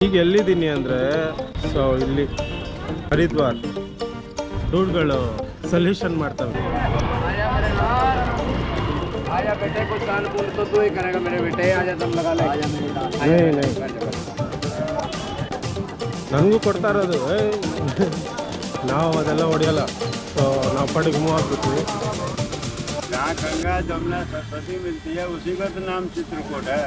ಈಗ ಎಲ್ಲಿದ್ದೀನಿ ಅಂದರೆ ಸೊ ಇಲ್ಲಿ ಹರಿದ್ವಾರ್ ಡೂಡ್ಗಳು ಸೊಲ್ಯೂಷನ್ ಮಾಡ್ತವೆ आजा बेटे कुछ कान कून तो तू ही करेगा मेरे बेटे आजा दम लगा ले आजा मेरे नहीं, नहीं. ನನಗೂ ಕೊಡ್ತಾ ಇರೋದು ಏಯ್. ನಾವು ಅದೆಲ್ಲ ಹೊಡೆಯಲ್ಲ ಸೊ ನಾವು ಪಾಟಿಗೆ ಮೂವ್ ಆಗ್ಬಿಟ್ವಿ जहाँ गंगा जमुना सरस्वती मिलती है उसी का तो नाम चित्रकूट है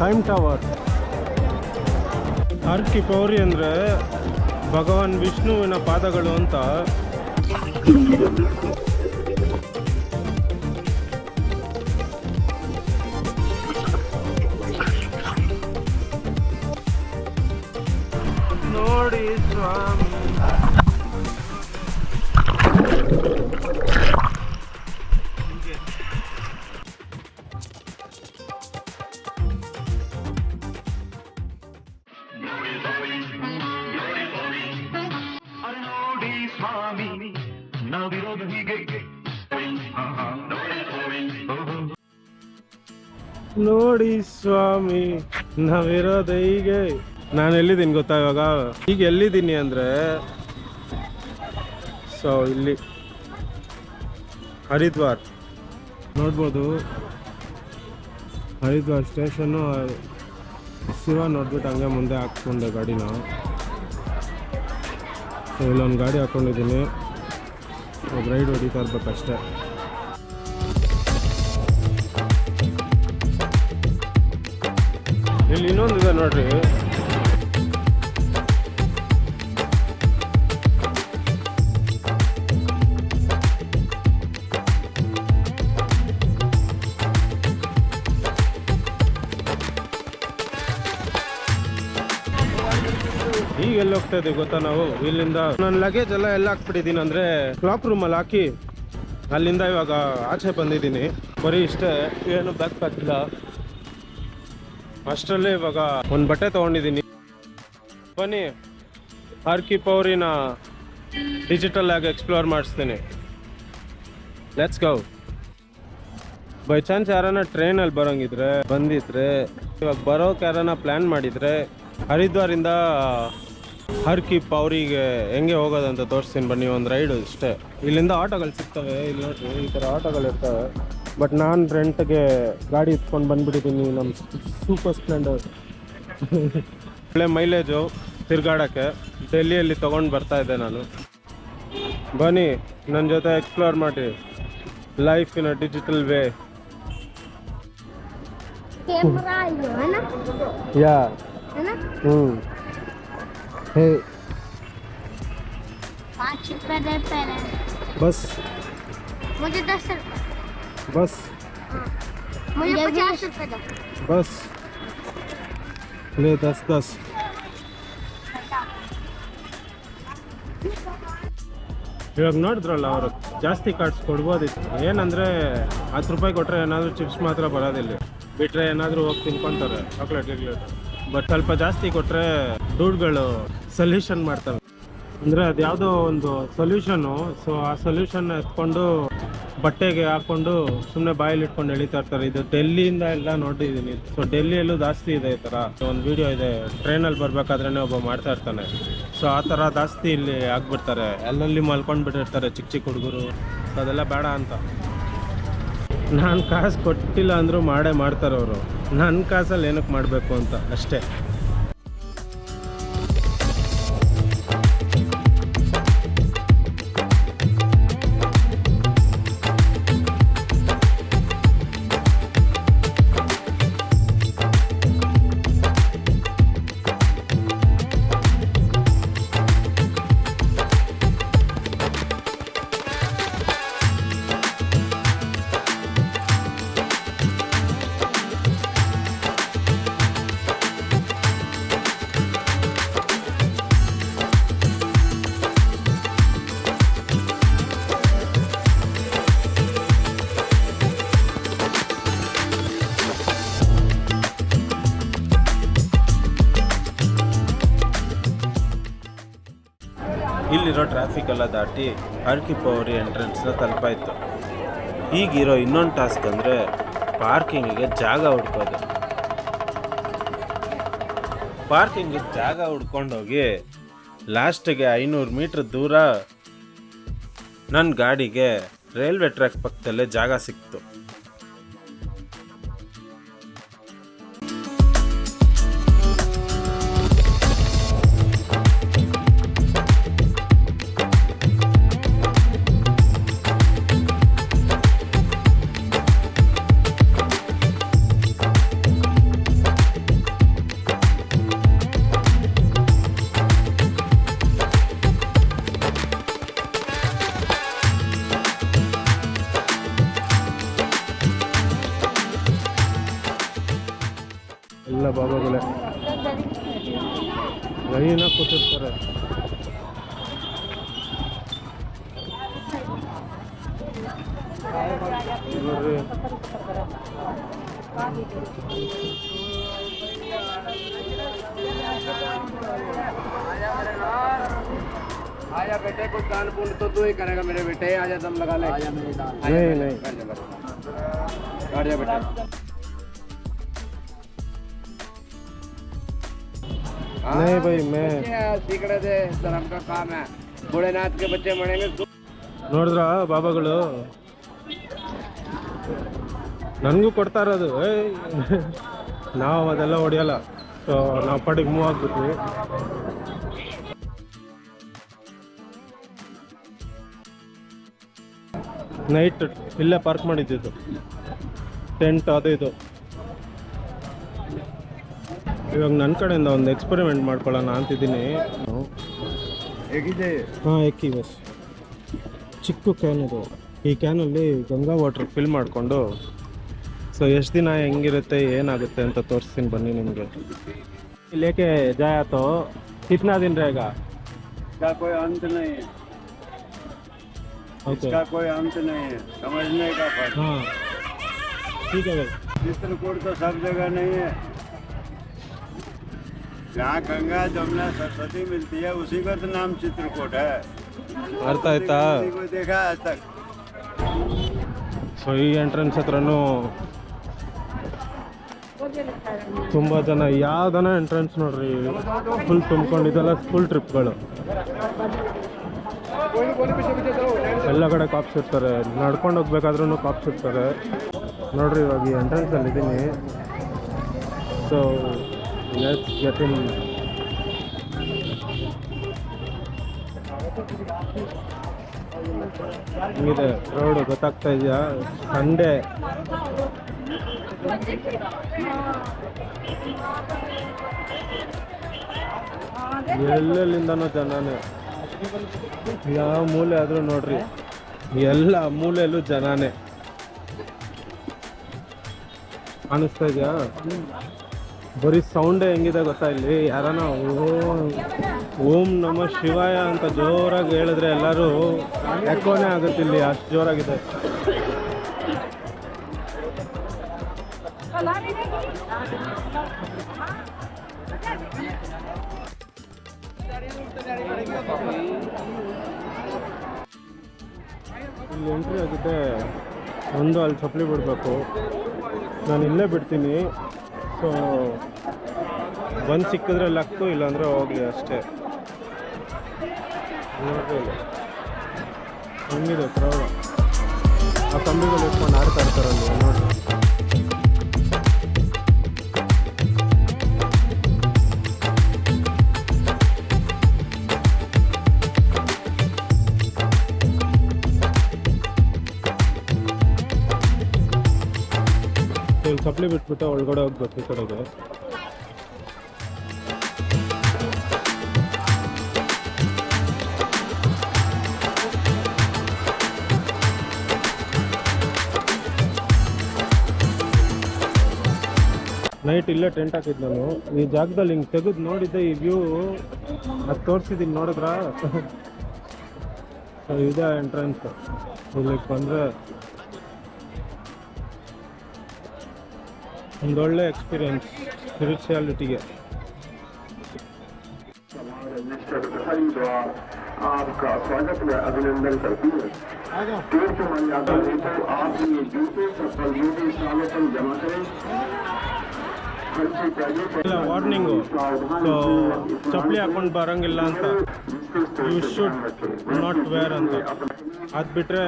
ಟೈಮ್ ಟವರ್ ಅರ್ಕಿ ಪೌರಿ ಅಂದರೆ ಭಗವಾನ್ ವಿಷ್ಣುವಿನ ಪಾದಗಳು ಅಂತ. ನೋಡಿ ಸ್ವಾಮಿ. ನೋಡಿ ಸ್ವಾಮಿ ನಾವಿರೋದು ಹೀಗೆ ನಾನು ಎಲ್ಲಿದ್ದೀನಿ ಗೊತ್ತಾ ಇವಾಗ? ಈಗ ಎಲ್ಲಿದ್ದೀನಿ ಅಂದರೆ, ಸೊ ಇಲ್ಲಿ, ಹರಿದ್ವಾರ್. ನೋಡ್ಬೋದು. ಹರಿದ್ವಾರ್ ಸ್ಟೇಷನ್ನು ಶಿವ ನೋಡ್ಬಿಟ್ಟು ಹಂಗೆ ಮುಂದೆ ಹಾಕ್ಕೊಂಡೆ ಗಾಡಿನ. ಸೊ ಇಲ್ಲೊಂದು ಗಾಡಿ ಹಾಕ್ಕೊಂಡಿದ್ದೀನಿ. ರೈಡ್ ಹೊಡಿತಾ ಇರ್ಬೇಕಷ್ಟೇ. ಇಲ್ಲಿ ಇನ್ನೊಂದು ಇದೆ ನೋಡ್ರಿ. ಈಗ ಎಲ್ಲಿ ಹೋಗ್ತಾ ಇದೀವಿ ಗೊತ್ತಾ ನಾವು? ಇಲ್ಲಿಂದ ನನ್ನ ಲಗೇಜ್ ಎಲ್ಲ ಎಲ್ಲ ಹಾಕ್ಬಿಟ್ಟಿದ್ದೀನಿ ಅಂದ್ರೆ ಕ್ಲಾಕ್ ರೂಮಲ್ಲಿ ಹಾಕಿ ಅಲ್ಲಿಂದ ಇವಾಗ ಆಚೆ ಬಂದಿದ್ದೀನಿ. ಬರೀ ಇಷ್ಟೇ, ಏನು ಬ್ಯಾಗ್ ಪ್ಯಾಕ್ ಇಲ್ಲ. ಅಷ್ಟರಲ್ಲೇ ಇವಾಗ ಒಂದು ಬಟ್ಟೆ ತೊಗೊಂಡಿದ್ದೀನಿ. ಬನ್ನಿ ಹರ್ಕಿ ಪೌರಿನ ಡಿಜಿಟಲ್ ಆಗಿ ಎಕ್ಸ್ಪ್ಲೋರ್ ಮಾಡಿಸ್ತೀನಿ. ಲೆಟ್ಸ್ ಗೌ ಬೈ ಚಾನ್ಸ್ ಯಾರನ್ನ ಟ್ರೈನಲ್ಲಿ ಬರೋಂಗಿದ್ರೆ, ಬಂದಿದ್ರೆ, ಇವಾಗ ಬರೋಕೆ ಯಾರನ್ನ ಪ್ಲ್ಯಾನ್ ಮಾಡಿದ್ರೆ, ಹರಿದ್ವಾರಿಂದ ಹರ್ಕಿ ಪೌರಿಗೆ ಹೆಂಗೆ ಹೋಗೋದಂತ ತೋರಿಸ್ತೀನಿ ಬನ್ನಿ, ಒಂದು ರೈಡು ಇಷ್ಟೇ ಇಲ್ಲಿಂದ ಆಟೋಗಳು ಸಿಗ್ತವೆ, ಇಲ್ಲಿ ನೋಡ್ರಿ, ಈ ಥರ ಆಟೋಗಳು ಇರ್ತವೆ. ಬಟ್ ನಾನು ರೆಂಟ್ಗೆ ಗಾಡಿ ಇಟ್ಕೊಂಡು ಬಂದ್ಬಿಟ್ಟಿದ್ದೀನಿ ನಮ್ಮ ಸೂಪರ್ ಸ್ಪ್ಲೆಂಡರ್ ಒಳ್ಳೆ ಮೈಲೇಜು ತಿರ್ಗಾಡೋಕ್ಕೆ ಡೆಲ್ಲಿಯಲ್ಲಿ ತೊಗೊಂಡು ಬರ್ತಾ ಇದ್ದೆ ನಾನು ಬನ್ನಿ ನನ್ನ ಜೊತೆ ಎಕ್ಸ್ಪ್ಲೋರ್ ಮಾಡಿ life in a digital way camera ये है ना ಯಾ है ना ಹ್ಞೂ ಹೇ पाँच रुपये दे पहले बस मुझे दस रुपये बस मुझे पचास रुपये दो बस ले दस दस ಇವಾಗ ನೋಡಿದ್ರಲ್ಲ ಅವರು ಜಾಸ್ತಿ ಕಾರ್ಡ್ಸ್ ಕೊಡ್ಬೋದಿತ್ತು ಏನಂದ್ರೆ ಹತ್ತು ರೂಪಾಯಿ ಕೊಟ್ರೆ ಏನಾದರೂ ಚಿಪ್ಸ್ ಮಾತ್ರ ಬರೋದಿಲ್ಲ ಬಿಟ್ರೆ ಏನಾದರೂ ಹೋಗಿ ತಿನ್ಕೊಂತಾರೆ ಚಾಕ್ಲೇಟ್ ಗಿಕ್ಲೇಟ್ ಬಟ್ ಸ್ವಲ್ಪ ಜಾಸ್ತಿ ಕೊಟ್ರೆ ದುಡ್ಡುಗಳು ಸೊಲ್ಯೂಷನ್ ಮಾಡ್ತವೆ ಅಂದರೆ ಅದು ಯಾವುದೋ ಒಂದು ಸೊಲ್ಯೂಷನ್ನು ಸೊ ಆ ಸೊಲ್ಯೂಷನ್ ಎತ್ಕೊಂಡು ಬಟ್ಟೆಗೆ ಹಾಕೊಂಡು ಸುಮ್ಮನೆ ಬಾಯಲ್ಲಿ ಇಟ್ಕೊಂಡು ಎಳಿತಾ ಇರ್ತಾರೆ. ಇದು ಡೆಲ್ಲಿಯಿಂದ ಎಲ್ಲ ನೋಡಿದ್ದೀನಿ ಸೊ ಡೆಲ್ಲಿಯಲ್ಲೂ ಜಾಸ್ತಿ ಇದೆ ಈ ಥರ. ಒಂದು ವಿಡಿಯೋ ಇದೆ. ಟ್ರೈನಲ್ಲಿ ಬರ್ಬೇಕಾದ್ರೆ ಒಬ್ಬ ಮಾಡ್ತಾ ಇರ್ತಾನೆ. ಸೊ ಆ ಥರ ಜಾಸ್ತಿ ಇಲ್ಲಿ ಆಗ್ಬಿಡ್ತಾರೆ. ಅಲ್ಲಲ್ಲಿ ಮಲ್ಕೊಂಡು ಬಿಟ್ಟಿರ್ತಾರೆ ಚಿಕ್ಕ ಚಿಕ್ಕ ಹುಡುಗರು. ಸೊ ಅದೆಲ್ಲ ಬೇಡ ಅಂತ. ನಾನು ಕಾಸು ಕೊಟ್ಟಿಲ್ಲ ಅಂದರೂ ಮಾಡೇ ಮಾಡ್ತಾರೆ ಅವರು. ನನ್ನ ಕಾಸಲ್ಲಿ ಏನಕ್ಕೆ ಮಾಡಬೇಕು ಅಂತ? ಅಷ್ಟೇ. ಟ್ರಾಫಿಕ್ ಎಲ್ಲ ದಾಟಿ ಹರ್ಕಿ ಪವರಿ ಎಂಟ್ರೆನ್ಸ್ನ ತಲುಪಾಯಿತು. ಈಗಿರೋ ಇನ್ನೊಂದು ಟಾಸ್ಕ್ ಅಂದರೆ ಪಾರ್ಕಿಂಗಿಗೆ ಜಾಗ ಹುಡ್ಕೋದು. ಪಾರ್ಕಿಂಗಿಗೆ ಜಾಗ ಹುಡ್ಕೊಂಡೋಗಿ ಲಾಸ್ಟಿಗೆ ಐನೂರು ಮೀಟ್ರ್ ದೂರ ನನ್ನ ಗಾಡಿಗೆ ರೈಲ್ವೆ ಟ್ರ್ಯಾಕ್ ಪಕ್ಕದಲ್ಲೇ ಜಾಗ ಸಿಕ್ತು. ನೋಡ್ರಿ आजा बेटे कुछ दान पुण्य तो तू ही करेगा मेरे बेटे आजा दम लगा ले आजा मेरे दान नहीं नहीं बैठ जा बेटा नहीं भाई मैं सीखने दे धर्म का काम है भोलेनाथ के बच्चे मरेंगे तू ನೋಡಿದ್ರ ಬಾಬಾಗಳು ನನಗೂ ಕೊಡ್ತಾ ಇರೋದು. ನಾವು ಅದೆಲ್ಲ ಹೊಡೆಯಲ್ಲ. ಸೊ ನಾವು ಪಡಿಗೆ ಮೂವ್ ಆಗ್ಬಿಟ್ವಿ. ನೈಟ್ ಇಲ್ಲೇ ಪಾರ್ಕ್ ಮಾಡಿದ್ದಿದ್ದು ಟೆಂಟ್ ಅದು ಇದು. ಇವಾಗ ನನ್ನ ಕಡೆಯಿಂದ ಒಂದು ಎಕ್ಸ್ಪೆರಿಮೆಂಟ್ ಮಾಡ್ಕೊಳ್ಳೋಣ ಅಂತಿದ್ದೀನಿ. ಹಾಂ ಎಕ್ಕಿ ಬಸ್ ಚಿಕ್ಕ ಕ್ಯಾನ್ ಇದು. ಈ ಕ್ಯಾನಲ್ಲಿ ಗಂಗಾ ವಾಟ್ರ್ ಫಿಲ್ ಮಾಡಿಕೊಂಡು ಸೊ ಎಷ್ಟು ದಿನ ಹೆಂಗಿರುತ್ತೆ ಏನಾಗುತ್ತೆ ಅಂತ ತೋರಿಸ್ತೀನಿ ಬನ್ನಿ ನಿಮಗೆ ಲೇಕೆ ಜಾಯಾತೋ ಕಿತ್ನಾ ದಿನ ರೇಗ इसका कोई अंत नहीं है ಓಕೆ इसका कोई अंत नहीं है समझने का फर्क ಹಾಂ ठीक है भाई चित्रकूट तो सब जगह नहीं है जहाँ गंगा जमुना सरस्वती मिलती है उसी का तो नाम चित्रकूट है ಅರ್ಥ ಆಯ್ತಾ किसी को देखा आज तक ಸೊ ಈ ಎಂಟ್ರೆನ್ಸ್ ಹತ್ರನೂ ತುಂಬ ಜನ ಯಾವ್ದನ ಎಂಟ್ರೆನ್ಸ್ ನೋಡ್ರಿ? ಫುಲ್ ತುಂಬ್ಕೊಂಡು, ಇದೆಲ್ಲ ಫುಲ್ ಟ್ರಿಪ್ಗಳು ಎಲ್ಲ ಕಡೆ ಕಾಪ್ಸ್ ಇರ್ತಾರೆ. ನಡ್ಕೊಂಡು ಹೋಗ್ಬೇಕಾದ್ರೂ ಕಾಪ್ಸ್ ಇರ್ತಾರೆ. ನೋಡ್ರಿ, ಇವಾಗ ಈ ಎಂಟ್ರೆನ್ಸಲ್ಲಿ ಇದ್ದೀನಿ so let's get in road ಗೊತ್ತಾಗ್ತಾ ಇದೆಯಾ? ಸಂಡೇ ಎಲ್ಲೆಲ್ಲಿಂದನೂ ಜನನೇ. ಯಾವ ಮೂಲೆ ಆದರೂ ನೋಡ್ರಿ. ಎಲ್ಲ ಮೂಲೆಯಲ್ಲೂ ಜನನೇ. ಕಾಣಿಸ್ತಾ ಇದೆಯಾ? ಬರೀ ಸೌಂಡೇ ಹೆಂಗಿದೆ ಗೊತ್ತಾ ಇಲ್ಲಿ? ಯಾರನ ಓಂ ನಮ ಶಿವಾಯ ಅಂತ ಜೋರಾಗಿ ಹೇಳಿದ್ರೆ ಎಲ್ಲರೂ ಎಕೋನೇ ಆಗುತ್ತೆ ಇಲ್ಲಿ, ಅಷ್ಟು ಜೋರಾಗಿದೆ. ಇಲ್ಲಿ ಎಂಟ್ರಿ ಆಗಿದೆ ಒಂದು, ಅಲ್ಲಿ ಚಪ್ಪಲಿ ಬಿಡಬೇಕು. ನಾನು ಇಲ್ಲೇ ಬಿಡ್ತೀನಿ. ಸೊ ಬಂದು ಸಿಕ್ಕಿದ್ರೆ ಲಕ್ಕು, ಇಲ್ಲಾಂದರೆ ಹೋಗಲಿ ಅಷ್ಟೇ. ಹಂಗಿದೆ ಪ್ರಾಬ್ಲಮ್ ಆ ಕಂಬಿಗಳು ಇಟ್ಕೊಂಡು ಆಡ್ತಾ ಇರ್ತಾರಲ್ಲಿ ನೋಡಿ ಚಪ್ಪಲಿ ಬಿಟ್ಬಿಟ್ಟು ಒಳಗಡೆ ಹೋಗ್ಬೇಕು ಈ ಕಡೆಗೆ ನೈಟ್ ಇಲ್ಲೇ ಟೆಂಟ್ ಹಾಕಿದ್ದು ನಾನು. ಈ ಜಾಗದಲ್ಲಿ ಹಿಂಗೆ ತೆಗೆದು ನೋಡಿದ್ದೆ ಈ ವ್ಯೂ ಅದು ತೋರಿಸಿದ್ದೀನಿ ನೋಡಿದ್ರಾ? ಸೊ ಇದೆ ಎಂಟ್ರೆನ್ಸ್ ಇಲ್ಲಿಗೆ ಬಂದರೆ ಒಂದೊಳ್ಳೆ ಎಕ್ಸ್ಪೀರಿಯನ್ಸ್ ಸ್ಪಿರಿಚುಯಾಲಿಟಿಗೆ Mr. Kaiba आपका स्वागत व अभिनंदन करती है तीर्थ मर्यादा हेतु आप ये जूते चप्पल जो भी सालों पर जमा करें खर्चे पहले ಇಲ್ಲ ವಾರ್ನಿಂಗು ಸೊ ಚಪ್ಪಲಿ ಹಾಕೊಂಡು ಬರಂಗಿಲ್ಲ ಅಂತ ಯು ಶುಡ್ ನಾಟ್ ವೇರ್ ಅಂತ ಅದು ಬಿಟ್ರೆ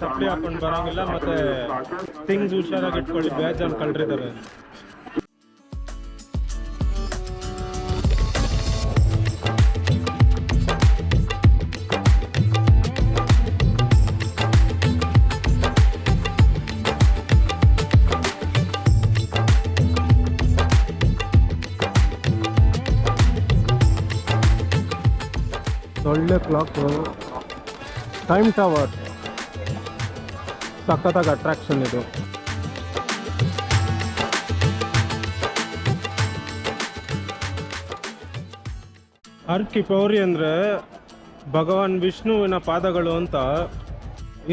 ಚಪ್ಪಲಿ ಹಾಕೊಂಡು ಬರಂಗಿಲ್ಲ ಮತ್ತೆ ಥಿಂಗ್ಸ್ ಹುಷಾರಾಗಿ ಇಟ್ಕೊಳ್ಳಿ ಬೇಜಾನ್ ಕಳ್ರಿದ್ದಾರೆ ಒಳ್ಳೆ ಕ್ಲಾಕು ಟೈಮ್ ಟವರ್ ಸಖತ್ತಾಗಿ ಅಟ್ರಾಕ್ಷನ್ ಇದು. ಅರ್ಕಿ ಪೌರಿ ಅಂದರೆ ಭಗವಾನ್ ವಿಷ್ಣುವಿನ ಪಾದಗಳು ಅಂತ.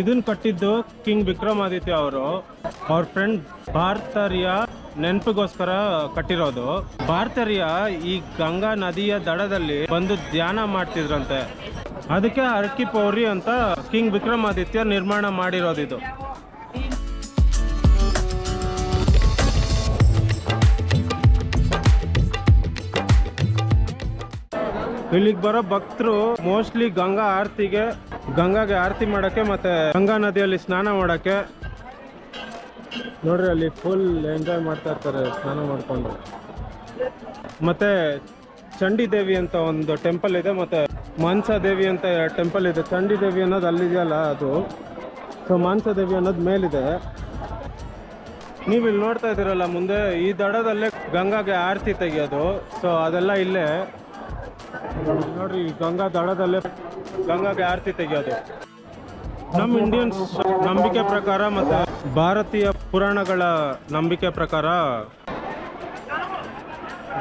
ಇದನ್ನ ಕಟ್ಟಿದ್ದು ಕಿಂಗ್ ವಿಕ್ರಮಾದಿತ್ಯ ಅವರು. ಅವ್ರ ಫ್ರೆಂಡ್ ಭಾರತರಿಯ ನೆನಪಿಗೋಸ್ಕರ ಕಟ್ಟಿರೋದು. ಭಾರತರಿಯ ಈ ಗಂಗಾ ನದಿಯ ದಡದಲ್ಲಿ ಬಂದು ಧ್ಯಾನ ಮಾಡ್ತಿದ್ರಂತೆ. ಅದಕ್ಕೆ ಅರ್ಕಿ ಪೌರಿ ಅಂತ ಕಿಂಗ್ ವಿಕ್ರಮಾದಿತ್ಯ ನಿರ್ಮಾಣ ಮಾಡಿರೋದು ಇಲ್ಲಿಗೆ ಬರೋ ಭಕ್ತರು ಮೋಸ್ಟ್ಲಿ ಗಂಗಾ ಆರತಿಗೆ, ಗಂಗಾಗೆ ಆರತಿ ಮಾಡೋಕ್ಕೆ ಮತ್ತೆ ಗಂಗಾ ನದಿಯಲ್ಲಿ ಸ್ನಾನ ಮಾಡೋಕ್ಕೆ. ನೋಡ್ರಿ ಅಲ್ಲಿ ಫುಲ್ ಎಂಜಾಯ್ ಮಾಡ್ತಾ ಇರ್ತಾರೆ ಸ್ನಾನ ಮಾಡ್ಕೊಂಡು. ಮತ್ತೆ ಚಂಡಿ ದೇವಿ ಅಂತ ಒಂದು ಟೆಂಪಲ್ ಇದೆ, ಮತ್ತೆ ಮಾನ್ಸಾ ದೇವಿ ಅಂತ ಟೆಂಪಲ್ ಇದೆ. ಚಂಡಿ ದೇವಿ ಅನ್ನೋದು ಅಲ್ಲಿದೆಯಲ್ಲ ಅದು. ಸೊ ಮಾನ್ಸಾ ದೇವಿ ಅನ್ನೋದು ಮೇಲಿದೆ. ನೀವು ಇಲ್ಲಿ ನೋಡ್ತಾ ಇದ್ದೀರಲ್ಲ ಮುಂದೆ, ಈ ದಡದಲ್ಲೇ ಗಂಗಾಗೆ ಆರತಿ ತೆಗೆಯೋದು. ಸೊ ಅದೆಲ್ಲ ಇಲ್ಲೇ. ನೋಡ್ರಿ ಗಂಗಾ ದಡದಲ್ಲೇ ಗಂಗಾಗೆ ಆರತಿ ತೆಗೆಯೋದು. ನಮ್ಮ ಇಂಡಿಯನ್ಸ್ ನಂಬಿಕೆ ಪ್ರಕಾರ ಮತ್ತೆ ಭಾರತೀಯ ಪುರಾಣಗಳ ನಂಬಿಕೆ ಪ್ರಕಾರ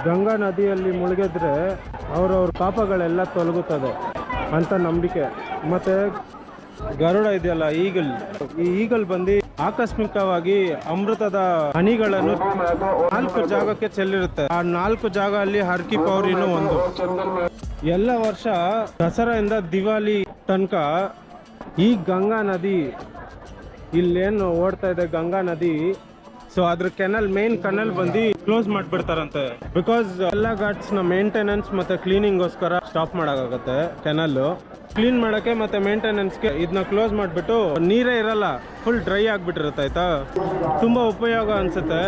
ಗಂಗಾ ನದಿಯಲ್ಲಿ ಮುಳುಗಿದ್ರೆ ಅವ್ರವ್ರ ಪಾಪಗಳೆಲ್ಲ ತೊಲಗುತ್ತದೆ ಅಂತ ನಂಬಿಕೆ. ಮತ್ತೆ ಗರುಡ ಇದೆಯಲ್ಲ, ಈಗಲ್. ಈ ಈಗಲ್ ಬಂದು ಆಕಸ್ಮಿಕವಾಗಿ ಅಮೃತದ ಹನಿಗಳನ್ನು ನಾಲ್ಕು ಜಾಗಕ್ಕೆ ಚೆಲ್ಲಿರುತ್ತೆ. ಆ ನಾಲ್ಕು ಜಾಗ ಅಲ್ಲಿ ಹರ್ಕಿ ಪೌರಿನೂ ಒಂದು. ಎಲ್ಲ ವರ್ಷ ದಸರಾಯಿಂದ ದಿವಾಲಿ ತನಕ ಈ ಗಂಗಾ ನದಿ ಇಲ್ಲೇನು ಓಡ್ತಾ ಇದೆ ಗಂಗಾ ನದಿ ಸೊ ಅದ್ರ ಕೆನಲ್ ಮೇನ್ ಕನಲ್ ಬಂದು ಕ್ಲೋಸ್ ಮಾಡ್ಬಿಡ್ತಾರಂತೆ. ಬಿಕಾಸ್ ಎಲ್ಲ ಘಾಟ್ಸ್ನ ಮೇಂಟೆನೆನ್ಸ್ ಮತ್ತೆ ಕ್ಲೀನಿಂಗ್ಗೋಸ್ಕರ ಸ್ಟಾಪ್ ಮಾಡೋಕ್ಕಾಗತ್ತೆ ಕೆನಲ್ ಕ್ಲೀನ್ ಮಾಡಕ್ಕೆ ಮತ್ತೆ ಮೇಂಟೆನೆನ್ಸ್ಗೆ ಇದನ್ನ ಕ್ಲೋಸ್ ಮಾಡಿಬಿಟ್ಟು ನೀರೇ ಇರಲ್ಲ ಫುಲ್ ಡ್ರೈ ಆಗಿಬಿಟ್ಟಿರುತ್ತೆ, ಆಯ್ತಾ? ತುಂಬಾ ಉಪಯೋಗ ಅನ್ಸುತ್ತೆ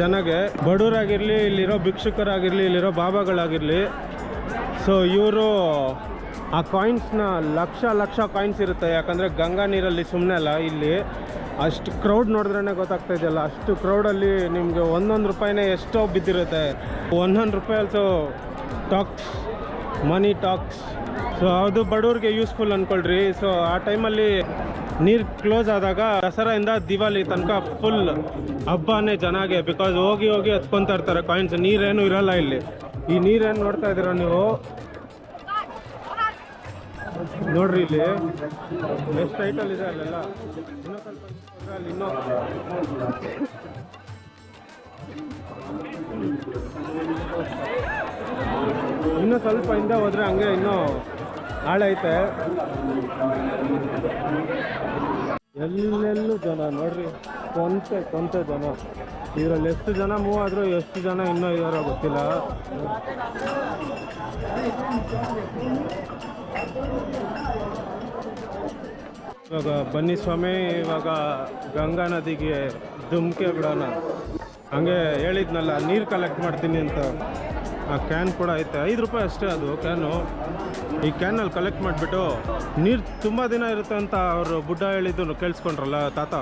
ಜನಗೆ. ಬಡವರಾಗಿರ್ಲಿ ಇಲ್ಲಿರೋ ಭಿಕ್ಷುಕರಾಗಿರ್ಲಿ, ಇಲ್ಲಿರೋ ಬಾಬಾಗಳಾಗಿರ್ಲಿ. ಸೊ ಇವರು ಆ ಕಾಯಿನ್ಸ್ನ ಲಕ್ಷ ಲಕ್ಷ ಕಾಯಿನ್ಸ್ ಇರುತ್ತೆ. ಯಾಕಂದರೆ ಗಂಗಾ ನೀರಲ್ಲಿ ಸುಮ್ಮನೆ ಅಲ್ಲ, ಇಲ್ಲಿ ಅಷ್ಟು ಕ್ರೌಡ್ ನೋಡಿದ್ರೇ ಗೊತ್ತಾಗ್ತಾ ಇದೆಯಲ್ಲ, ಅಷ್ಟು ಕ್ರೌಡಲ್ಲಿ ನಿಮಗೆ ಒಂದೊಂದು ರೂಪಾಯಿನೇ ಎಷ್ಟೋ ಬಿದ್ದಿರುತ್ತೆ. ಒಂದೊಂದು ರೂಪಾಯಿ ಟಾಕ್ಸ್ ಮನಿ ಟಾಕ್ಸ್ ಸೊ ಅದು ಬಡವ್ರಿಗೆ ಯೂಸ್ಫುಲ್ ಅಂದ್ಕೊಳ್ರಿ ಸೊ ಆ ಟೈಮಲ್ಲಿ ನೀರು ಕ್ಲೋಸ್ ಆದಾಗ ದಸರಾಯಿಂದ ದಿವಾಲಿ ತನಕ ಫುಲ್ ಹಬ್ಬನೇ ಚೆನ್ನಾಗೆ ಬಿಕಾಸ್ ಹೋಗಿ ಹೋಗಿ ಹತ್ಕೊತಾ ಇರ್ತಾರೆ ಕಾಯಿನ್ಸ್ ನೀರೇನು ಇರಲ್ಲ ಇಲ್ಲಿ. ಈ ನೀರೇನು ನೋಡ್ತಾ ಇದ್ದೀರಾ ನೀವು? ನೋಡ್ರಿ ಇಲ್ಲಿ, ಎಷ್ಟು ಟೈಟಲ್ ಇದೆ ಅಲ್ಲೆಲ್ಲ? ಇನ್ನೂ ಸ್ವಲ್ಪ ಅಲ್ಲಿ ಇನ್ನೂ ಇನ್ನೂ ಸ್ವಲ್ಪ ಹಿಂದೆ ಹೋದ್ರೆ ಹಂಗೆ ಇನ್ನೂ ಹಾಳೈತೆ ಎಲ್ಲೆಲ್ಲೂ ಜನ ನೋಡ್ರಿ, ಕೊಂತೆ ಕೊಂತೆ ಜನ. ಇದರಲ್ಲಿ ಎಷ್ಟು ಜನ ಮೂವ್ ಆದರೂ ಎಷ್ಟು ಜನ ಇನ್ನೂ ಇದಾರೋ ಗೊತ್ತಿಲ್ಲ. ಇವಾಗ ಬನ್ನಿ ಸ್ವಾಮಿ, ಇವಾಗ ಗಂಗಾ ನದಿಗೆ ಧುಮ್ಕೆ ಬಿಡೋಣ. ಹಂಗೆ ಹೇಳಿದ್ನಲ್ಲ, ನೀರು ಕಲೆಕ್ಟ್ ಮಾಡ್ತೀನಿ ಅಂತ. ಆ ಕ್ಯಾನ್ ಕೂಡ ಐತೆ. ಐದು ರೂಪಾಯಿ ಅಷ್ಟೇ ಅದು ಕ್ಯಾನು ಈ ಕ್ಯಾನಲ್ಲಿ ಕಲೆಕ್ಟ್ ಮಾಡಿಬಿಟ್ಟು ನೀರು ತುಂಬ ದಿನ ಇರುತ್ತೆ ಅಂತ ಅವರು ಬುಡ್ಡ ಹೇಳಿದ್ದು ಕೇಳಿಸ್ಕೊಂಡ್ರಲ್ಲ ತಾತ?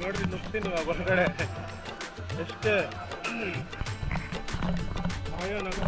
ನೋಡ್ರಿ ನುಗ್ತೀನಿ ಹೊರಗಡೆ. ಎಷ್ಟು. ಅಯ್ಯೋ ನಮ್ಮ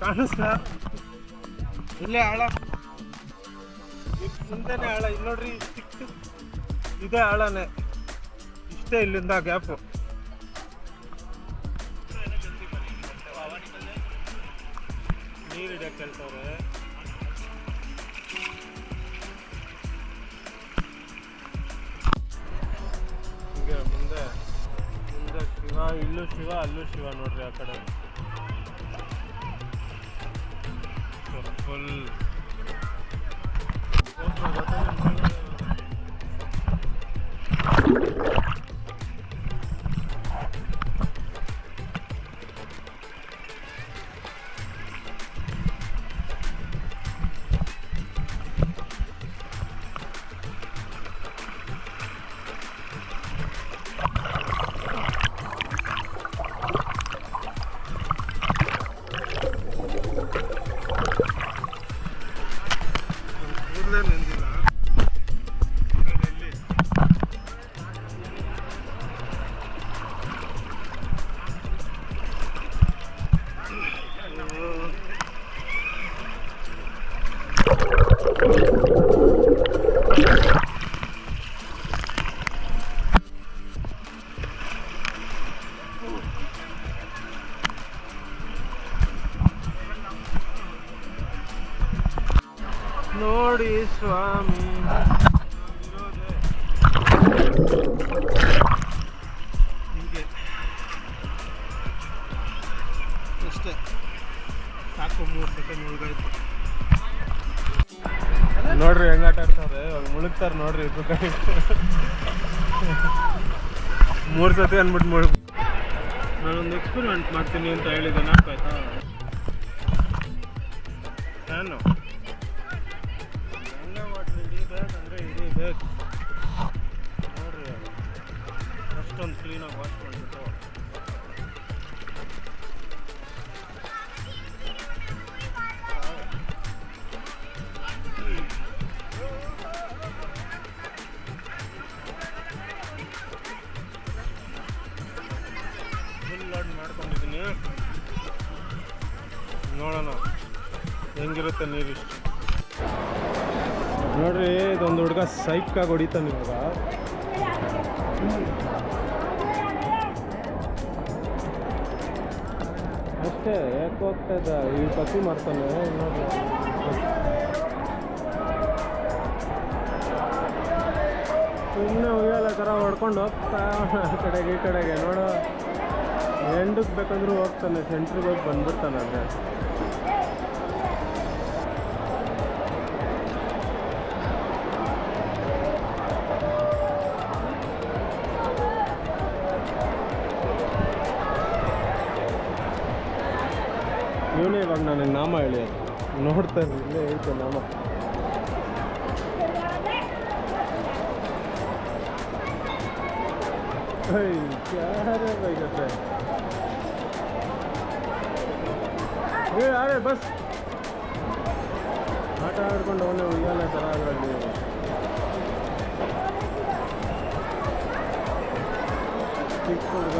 ಕಾಣಿಸ್ತಾ? ಇಲ್ಲೇ ಆಳ. ಮುಂದೆನೆ ಆಳ. ಇಲ್ಲಿ ನೋಡ್ರಿ ಇಷ್ಟ್ ಇದೇ ಆಳನೆ. ಇಷ್ಟೇ ಇಲ್ಲಿಂದ ಗ್ಯಾಪು. ಮುಳುಗ್ತಾರೆ ನೋಡ್ರಿ ಕೈ ಮೂರು ಸತಿ ಅಂದ್ಬಿಟ್ಟು ಮೂರು ನಾನೊಂದು ಎಕ್ಸ್ಪೆರಿಮೆಂಟ್ ಮಾಡ್ತೀನಿ ಅಂತ ಹೇಳಿದ್ದೆ ನಾಲ್ಕಾಯ್ತಾ ಫ್ಯಾನು ಗಂಗಾ ವಾಟರ್ ಹಿಡಿಬೇಕಂದ್ರೆ ಬೇಕು ನೋಡ್ರಿ ಅಷ್ಟೊಂದು ಕ್ಲೀನಾಗಿ ವಾಶ್ ಮಾಡಿಬಿಟ್ಟು ನೀರಿಷ್ಟು ನೋಡ್ರಿ, ಇದೊಂದು ಹುಡುಗ ಸೈಕಾಗಿ ಹೊಡಿತಾನೆ ಇವಾಗ. ಅಷ್ಟೇ, ಯಾಕೆ ಹೋಗ್ತಾ ಇದ್ದ? ಈ ಪತಿ ಮಾಡ್ತಾನೆ, ನೋಡ್ರಿ. ಸುಮ್ಮನೆ ಉಯ್ಯಾಲ ಥರ ಹೊಡ್ಕೊಂಡು ಹೋಗ್ತಾ ಆ ಕಡೆಗೆ, ಈ ಕಡೆಗೆ. ನೋಡು. ಎಂಡಕ್ಕೆ ಬೇಕಂದ್ರೂ ಹೋಗ್ತಾನೆ, ಸೆಂಟ್ರಿಗೆ ಹೋಗಿ ಬಂದ್ಬಿಡ್ತಾನೆ ಅಂದರೆ ನಾಮ ಹೇಳಿ ನೋಡ್ತಾರೆ ಇಲ್ಲೇ ಐತೆ ನಾಮ. ಏ ಯಾರೇ ಬಸ್. ಆಟ ಆಡ್ಕೊಂಡು ಅವನೇ ಉಯ್ಯಾಲೆ ಥರ ಅದರಲ್ಲಿ. ಚಿಕ್ಕ ಹುಡುಗ.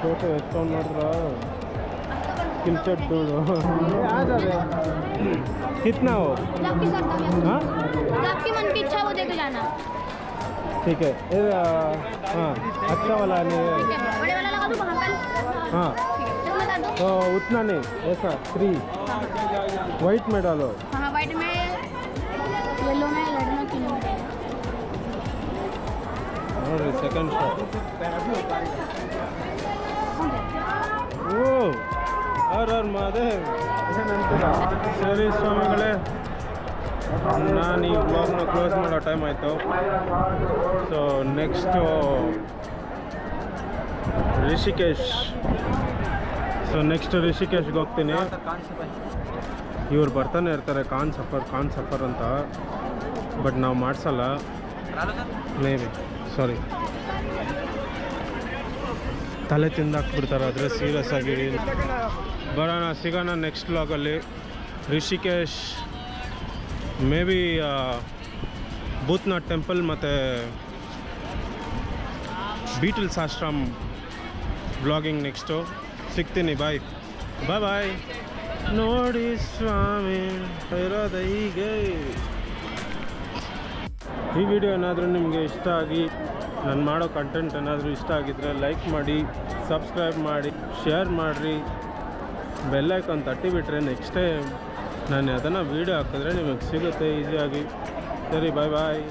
ಫೋಟೋ ಎಷ್ಟೊಂದು ಮಾಡಿದ್ರ ಸ್ಕಿಲ್ಸೆಟ್ ದುಡ್ಡು ಯಾವ್ದಾರೆ ಕಿತ್ನಾ हो आपकी सरता में हाँ आपकी मन की इच्छा बच्चे को जाना ठीक है ये हाँ अच्छा वाला नहीं है ठीक है बड़े वाला लगा दूँ वहाँ पर हाँ ठीक है कितना लगा दूँ तो उतना नहीं ऐसा थ्री वाइट में डालो ನೋಡ್ರಿ ಸೆಕೆಂಡ್ ಶಾಟ್ ಓ ಆರ್ ಮಾದೇವ್ ಸರಿ ಸ್ವಾಮಿಗಳೇ ನಾನು ಈ ಬ್ಲಾಗ್ನ ಕ್ಲೋಸ್ ಮಾಡೋ ಟೈಮ್ ಆಯಿತು. So next Rishikesh so next ರಿಷಿಕೇಶ್ಗೆ ಹೋಗ್ತೀನಿ. ಇವ್ರು ಬರ್ತಾನೆ ಇರ್ತಾರೆ, ಕಾನ್ ಸಫರ್ ಕಾನ್ ಸಫರ್ ಅಂತ. ಬಟ್ ನಾವು ಮಾಡಿಸಲ್ಲ. ಮೇಬಿ ಸಾರಿ ತಲೆ ತಿಂದಾಕ್ಬಿಡ್ತಾರೆ, ಆದರೆ ಸೀರಿಯಸ್ ಆಗಿ ಬರೋಣ, ಸಿಗೋಣ ನೆಕ್ಸ್ಟ್ ವ್ಲಾಗಲ್ಲಿ ರಿಷಿಕೇಶ್ ಮೇ ಬಿ ಭೂತ್ನಾಥ್ ಟೆಂಪಲ್ ಮತ್ತು ಬೀಟಲ್ಸ್ ಆಶ್ರಮ್ ಬ್ಲಾಗಿಂಗ್ ನೆಕ್ಸ್ಟು ಸಿಗ್ತೀನಿ ಬಾಯ್ ಬಾಯ್ ಬಾಯ್ ನೋಡಿ ಸ್ವಾಮಿ, ಇರೋದ ಹೀಗೆ. ಈ ವಿಡಿಯೋ ಏನಾದರೂ ನಿಮಗೆ ಇಷ್ಟ ಆಗಿ ನಾನು ಮಾಡೋ ಕಂಟೆಂಟ್ ಏನಾದರೂ ಇಷ್ಟ ಆಗಿದ್ದರೆ ಲೈಕ್ ಮಾಡಿ ಸಬ್ಸ್ಕ್ರೈಬ್ ಮಾಡಿ ಶೇರ್ ಮಾಡಿರಿ. ಬೆಲ್ಲೈಕನ್ ತಟ್ಟಿಬಿಟ್ರೆ ನೆಕ್ಸ್ಟ್ ಟೈಮ್ ನಾನು ಅದನ್ನು ವೀಡಿಯೋ ಹಾಕಿದ್ರೆ ನಿಮಗೆ ಸಿಗುತ್ತೆ ಈಸಿಯಾಗಿ ಸರಿ ಬಾಯ್ ಬಾಯ್